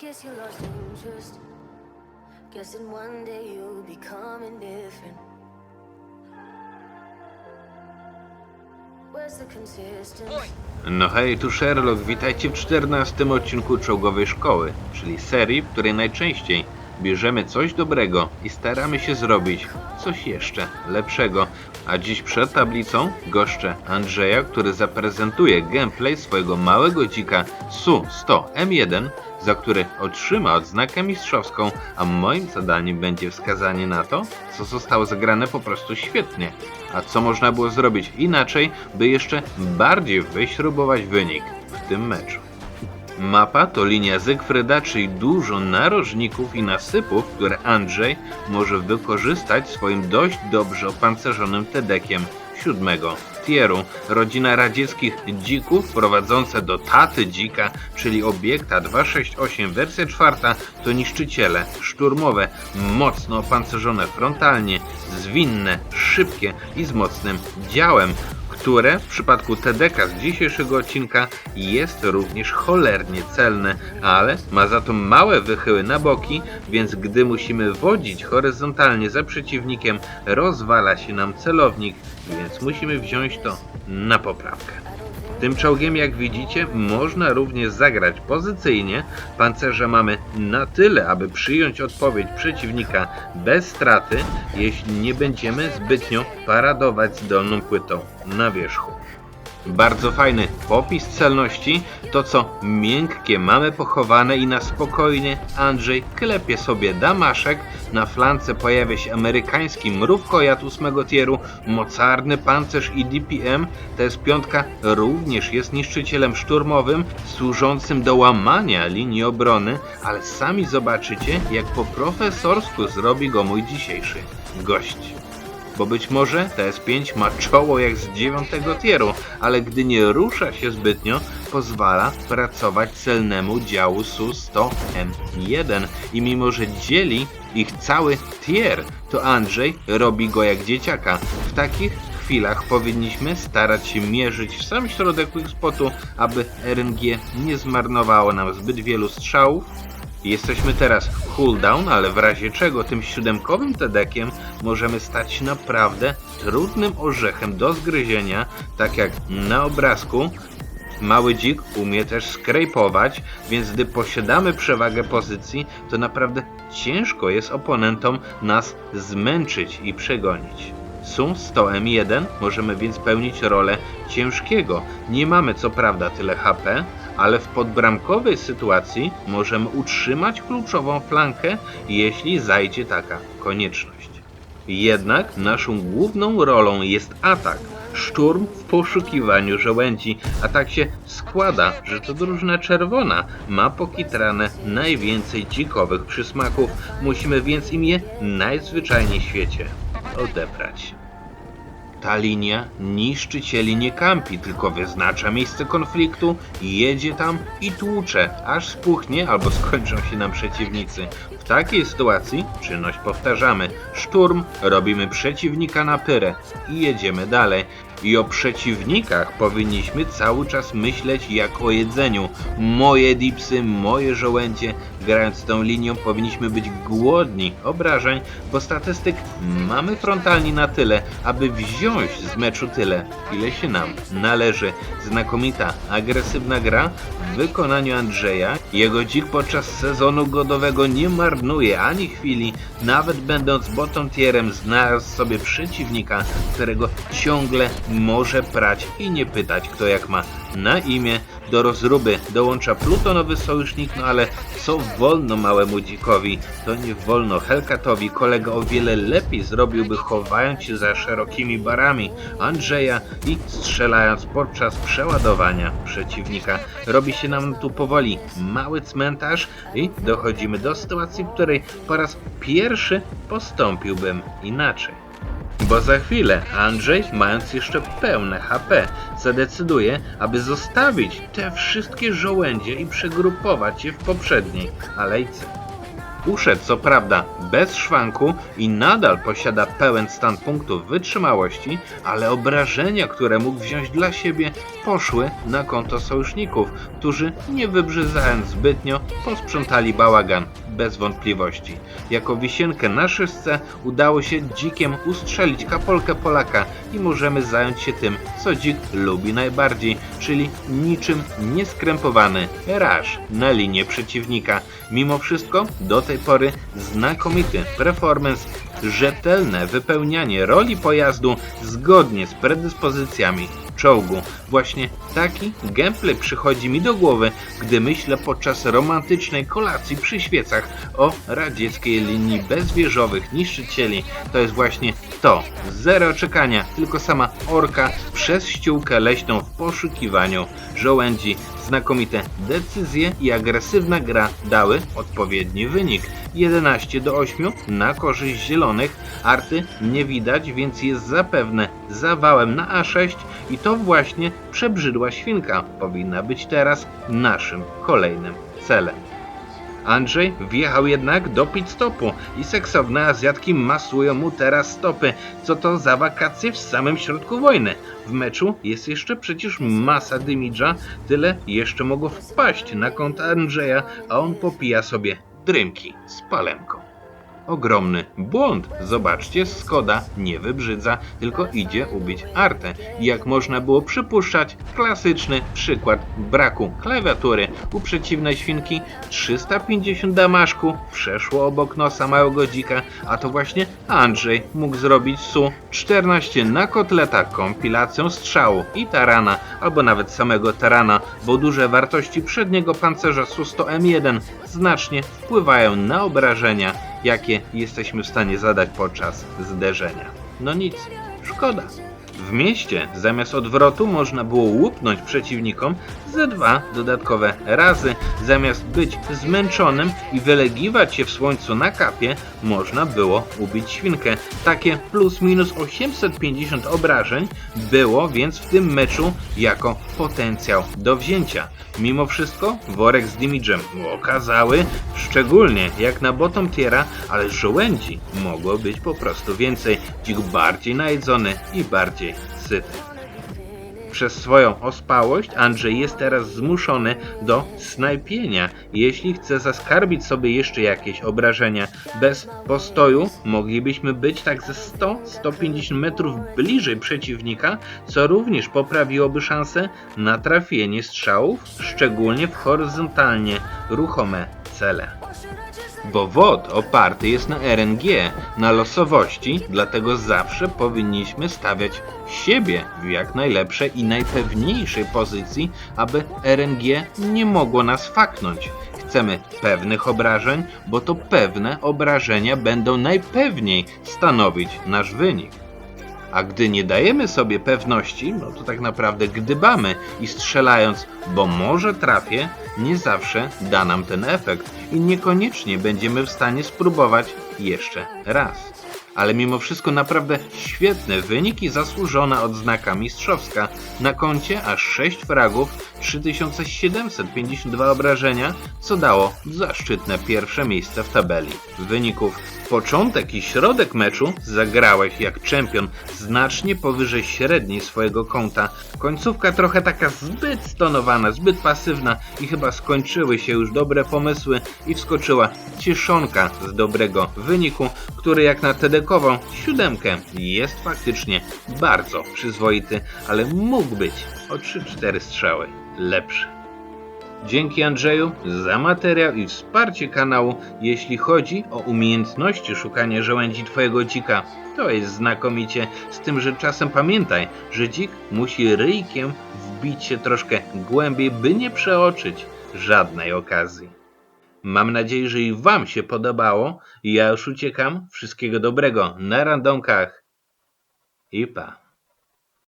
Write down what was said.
Guess you lost interest. Guessing one day you'll become indifferent. Where's the consistency? No hej, tu Sherlock, witajcie w 14 odcinku Czołgowej Szkoły, czyli serii, w której najczęściej bierzemy coś dobrego i staramy się zrobić coś jeszcze lepszego. A dziś przed tablicą goszczę Andrzeja, który zaprezentuje gameplay swojego małego dzika Su-100M1, za który otrzyma odznakę mistrzowską, a moim zadaniem będzie wskazanie na to, co zostało zagrane po prostu świetnie, a co można było zrobić inaczej, by jeszcze bardziej wyśrubować wynik w tym meczu. Mapa to linia Zygfryda, czyli dużo narożników i nasypów, które Andrzej może wykorzystać swoim dość dobrze opancerzonym tedekiem siódmego tieru. Rodzina radzieckich dzików prowadzące do taty dzika, czyli obiekta 268 wersja czwarta, to niszczyciele szturmowe, mocno opancerzone frontalnie, zwinne, szybkie i z mocnym działem które w przypadku TDK z dzisiejszego odcinka jest również cholernie celne, ale ma za to małe wychyły na boki, więc gdy musimy wodzić horyzontalnie za przeciwnikiem, rozwala się nam celownik, więc musimy wziąć to na poprawkę. Tym czołgiem, jak widzicie, można również zagrać pozycyjnie. Pancerze mamy na tyle, aby przyjąć odpowiedź przeciwnika bez straty, jeśli nie będziemy zbytnio paradować dolną płytą na wierzchu. Bardzo fajny popis celności, to co miękkie mamy pochowane i na spokojnie Andrzej klepie sobie damaszek, na flance pojawia się amerykański mrówkojad ósmego tieru, mocarny pancerz i DPM, to jest piątka, również jest niszczycielem szturmowym, służącym do łamania linii obrony, ale sami zobaczycie jak po profesorsku zrobi go mój dzisiejszy gość bo być może TS5 ma czoło jak z dziewiątego tieru, ale gdy nie rusza się zbytnio, pozwala pracować celnemu działu Su-100M1 i mimo, że dzieli ich cały tier, to Andrzej robi go jak dzieciaka. W takich chwilach powinniśmy starać się mierzyć w sam środek spotu, aby RNG nie zmarnowało nam zbyt wielu strzałów, Jesteśmy teraz cooldown, ale w razie czego tym siódemkowym tedekiem możemy stać naprawdę trudnym orzechem do zgryzienia, tak jak na obrazku. Mały dzik umie też skrejpować, więc gdy posiadamy przewagę pozycji, to naprawdę ciężko jest oponentom nas zmęczyć i przegonić. Sum 100M1 możemy więc pełnić rolę ciężkiego. Nie mamy co prawda tyle HP, ale w podbramkowej sytuacji możemy utrzymać kluczową flankę, jeśli zajdzie taka konieczność. Jednak naszą główną rolą jest atak. Szturm w poszukiwaniu żołędzi, a tak się składa, że to drużyna czerwona ma pokitrane najwięcej dzikowych przysmaków. Musimy więc im je najzwyczajniej w świecie odebrać. Ta linia niszczycieli nie kampi, tylko wyznacza miejsce konfliktu, jedzie tam i tłucze, aż spuchnie albo skończą się nam przeciwnicy. W takiej sytuacji czynność powtarzamy. Szturm, robimy przeciwnika na pyrę i jedziemy dalej. I o przeciwnikach powinniśmy cały czas myśleć jak o jedzeniu. Moje dipsy, moje żołędzie. Grając tą linią powinniśmy być głodni obrażeń, bo statystyk mamy frontalnie na tyle, aby wziąć z meczu tyle, ile się nam należy. Znakomita, agresywna gra w wykonaniu Andrzeja. Jego dzik podczas sezonu godowego nie marnuje ani chwili, nawet będąc bottom tierem znalazł sobie przeciwnika, którego ciągle może prać i nie pytać kto jak ma na imię. Do rozruby dołącza plutonowy sojusznik, no ale co wolno małemu dzikowi, to nie wolno Hellcatowi. Kolega o wiele lepiej zrobiłby chowając się za szerokimi barami Andrzeja i strzelając podczas przeładowania przeciwnika. Robi się nam tu powoli mały cmentarz i dochodzimy do sytuacji, w której po raz pierwszy postąpiłbym inaczej. Bo za chwilę Andrzej, mając jeszcze pełne HP, zadecyduje, aby zostawić te wszystkie żołędzie i przegrupować je w poprzedniej alejce. Uszedł co prawda bez szwanku i nadal posiada pełen stan punktów wytrzymałości, ale obrażenia, które mógł wziąć dla siebie, poszły na konto sojuszników, którzy nie wybrzydając zbytnio posprzątali bałagan bez wątpliwości. Jako wisienkę na szyszce udało się dzikiem ustrzelić kapolkę Polaka i możemy zająć się tym, co dzik lubi najbardziej, czyli niczym nieskrępowany raż na linię przeciwnika. Mimo wszystko do tej pory znakomity performance, rzetelne wypełnianie roli pojazdu zgodnie z predyspozycjami czołgu. Właśnie taki gameplay przychodzi mi do głowy, gdy myślę podczas romantycznej kolacji przy świecach o radzieckiej linii bezwieżowych niszczycieli. To jest właśnie to. Zero czekania, tylko sama orka przez ściółkę leśną w poszukiwaniu żołędzi. Znakomite decyzje i agresywna gra dały odpowiedni wynik. 11 do 8 na korzyść zielonych. Arty nie widać, więc jest zapewne zawałem na A6 i to właśnie przebrzydła świnka powinna być teraz naszym kolejnym celem. Andrzej wjechał jednak do pit stopu i seksowne Azjatki masują mu teraz stopy. Co to za wakacje w samym środku wojny? W meczu jest jeszcze przecież masa dymidża, tyle jeszcze mogło wpaść na konto Andrzeja, a on popija sobie drymki z palemką. Ogromny błąd. Zobaczcie, Skoda nie wybrzydza, tylko idzie ubić Artę. I jak można było przypuszczać, klasyczny przykład braku klawiatury u przeciwnej świnki 350 damaszku przeszło obok nosa małego dzika, a to właśnie Andrzej mógł zrobić Su-14 na kotleta kompilacją strzału i tarana, albo nawet samego tarana, bo duże wartości przedniego pancerza Su-100M1 znacznie wpływają na obrażenia, jakie jesteśmy w stanie zadać podczas zderzenia. No nic, szkoda. W mieście zamiast odwrotu można było łupnąć przeciwnikom ze dwa dodatkowe razy. Zamiast być zmęczonym i wylegiwać się w słońcu na kapie, można było ubić świnkę. Takie plus minus 850 obrażeń było więc w tym meczu jako potencjał do wzięcia. Mimo wszystko worek z dimidżem okazały, szczególnie jak na bottom tiera, ale żołędzi mogło być po prostu więcej. Dzik bardziej najedzony i bardziej syty. Przez swoją ospałość Andrzej jest teraz zmuszony do snajpienia, jeśli chce zaskarbić sobie jeszcze jakieś obrażenia. Bez postoju moglibyśmy być tak ze 100-150 metrów bliżej przeciwnika, co również poprawiłoby szanse na trafienie strzałów, szczególnie w horyzontalnie ruchome cele. Bo WOD oparty jest na RNG, na losowości, dlatego zawsze powinniśmy stawiać siebie w jak najlepszej i najpewniejszej pozycji, aby RNG nie mogło nas faknąć. Chcemy pewnych obrażeń, bo to pewne obrażenia będą najpewniej stanowić nasz wynik. A gdy nie dajemy sobie pewności, no to tak naprawdę gdybamy i strzelając, bo może trafię, nie zawsze da nam ten efekt i niekoniecznie będziemy w stanie spróbować jeszcze raz. Ale mimo wszystko naprawdę świetny wynik i zasłużona odznaka mistrzowska. Na koncie aż 6 fragów, 3752 obrażenia, co dało zaszczytne pierwsze miejsce w tabeli wyników. Początek i środek meczu zagrałeś jak czempion znacznie powyżej średniej swojego konta. Końcówka trochę taka zbyt stonowana, zbyt pasywna i chyba skończyły się już dobre pomysły i wskoczyła cieszonka z dobrego wyniku, który jak na tedekową siódemkę jest faktycznie bardzo przyzwoity, ale mógł być o 3-4 strzały lepszy. Dzięki Andrzeju za materiał i wsparcie kanału, jeśli chodzi o umiejętności szukania żołędzi twojego dzika. To jest znakomicie, z tym, że czasem pamiętaj, że dzik musi ryjkiem wbić się troszkę głębiej, by nie przeoczyć żadnej okazji. Mam nadzieję, że i wam się podobało. Ja już uciekam. Wszystkiego dobrego na randomkach. I pa.